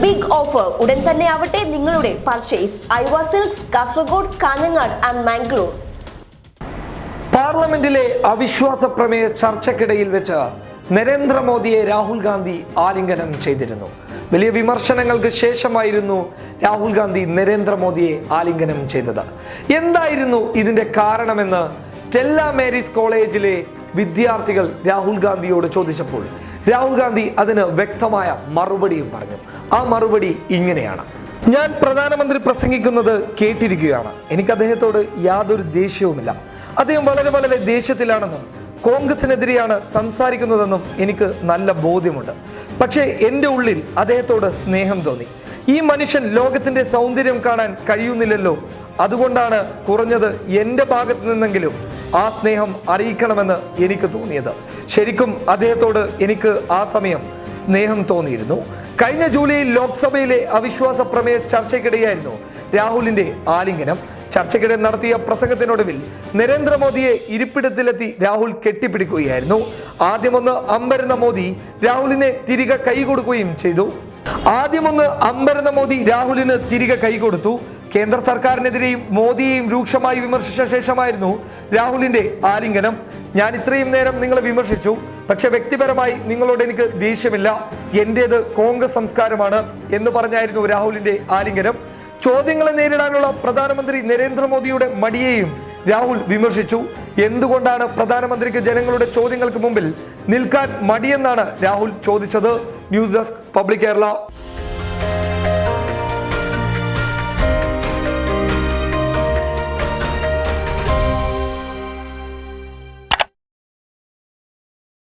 Big offer ഉടൻ തന്നെ ആവട്ടെ നിങ്ങളുടെ purchase Aiwa silks Kasaragod Kanhangad and Mangalore പാർലമെന്റിലെ അവിശ്വാസ പ്രമേയ ചർച്ചയ്ക്കിടയിൽ വെച്ച് നരേന്ദ്രമോദിയെ രാഹുൽ ഗാന്ധി ആലിംഗനം ചെയ്തിരുന്നു. വലിയ വിമർശനങ്ങൾക്ക് ശേഷമായിരുന്നു രാഹുൽ ഗാന്ധി നരേന്ദ്രമോദിയെ ആലിംഗനം ചെയ്തത്. എന്തായിരുന്നു ഇതിന്റെ കാരണമെന്ന് സ്റ്റെല്ല മേരീസ് കോളേജിലെ വിദ്യാർത്ഥികൾ രാഹുൽ ഗാന്ധിയോട് ചോദിച്ചപ്പോൾ രാഹുൽ ഗാന്ധി അതിന് വ്യക്തമായ മറുപടിയും പറഞ്ഞു. ആ മറുപടി ഇങ്ങനെയാണ്. ഞാൻ പ്രധാനമന്ത്രി പ്രസംഗിക്കുന്നത് കേട്ടിരിക്കുകയാണ്. എനിക്ക് അദ്ദേഹത്തോട് യാതൊരു ദേഷ്യവുമില്ല. അദ്ദേഹം വളരെ വളരെ ദേഷ്യത്തിലാണെന്നും കോൺഗ്രസിനെതിരെയാണ് സംസാരിക്കുന്നതെന്നും എനിക്ക് നല്ല ബോധ്യമുണ്ട്. പക്ഷേ എന്റെ ഉള്ളിൽ അദ്ദേഹത്തോട് സ്നേഹം തോന്നി. ഈ മനുഷ്യൻ ലോകത്തിന്റെ സൗന്ദര്യം കാണാൻ കഴിയുന്നില്ലല്ലോ. അതുകൊണ്ടാണ് കുറഞ്ഞത് എന്റെ ഭാഗത്ത് നിന്നെങ്കിലും ആ സ്നേഹം അറിയിക്കണമെന്ന് എനിക്ക് തോന്നിയത്. ശരിക്കും അദ്ദേഹത്തോട് എനിക്ക് ആ സമയം സ്നേഹം തോന്നിയിരുന്നു. കഴിഞ്ഞ ജൂലൈയിൽ ലോക്സഭയിലെ അവിശ്വാസ പ്രമേയ ചർച്ചയ്ക്കിടെയായിരുന്നു രാഹുലിന്റെ ആലിംഗനം. ചർച്ചയ്ക്കിടെ നടത്തിയ പ്രസംഗത്തിനൊടുവിൽ നരേന്ദ്രമോദിയെ ഇരിപ്പിടത്തിലെത്തി രാഹുൽ കെട്ടിപ്പിടിക്കുകയായിരുന്നു. ആദ്യമൊന്ന് അമ്പരുന്ന മോദി രാഹുലിനെ തിരികെ കൈ കൊടുക്കുകയും ചെയ്തു. ആദ്യമൊന്ന് അമ്പരുന്ന മോദി രാഹുലിന് തിരികെ കൈകൊടുത്തു കേന്ദ്ര സർക്കാരിനെതിരെയും മോദിയെയും രൂക്ഷമായി വിമർശിച്ച ശേഷമായിരുന്നു രാഹുലിന്റെ ആലിംഗനം. ഞാൻ ഇത്രയും നേരം നിങ്ങളെ വിമർശിച്ചു. പക്ഷെ വ്യക്തിപരമായി നിങ്ങളോട് എനിക്ക് ദേഷ്യമില്ല. എന്റേത് കോൺഗ്രസ് സംസ്കാരമാണ് എന്ന് പറഞ്ഞായിരുന്നു രാഹുലിന്റെ ആലിംഗനം. ചോദ്യങ്ങളെ നേരിടാനുള്ള പ്രധാനമന്ത്രി നരേന്ദ്രമോദിയുടെ മടിയെയും രാഹുൽ വിമർശിച്ചു. എന്തുകൊണ്ടാണ് പ്രധാനമന്ത്രിക്ക് ജനങ്ങളുടെ ചോദ്യങ്ങൾക്ക് മുമ്പിൽ നിൽക്കാൻ മടിയെന്നാണ് രാഹുൽ ചോദിച്ചത്. News desk public Kerala.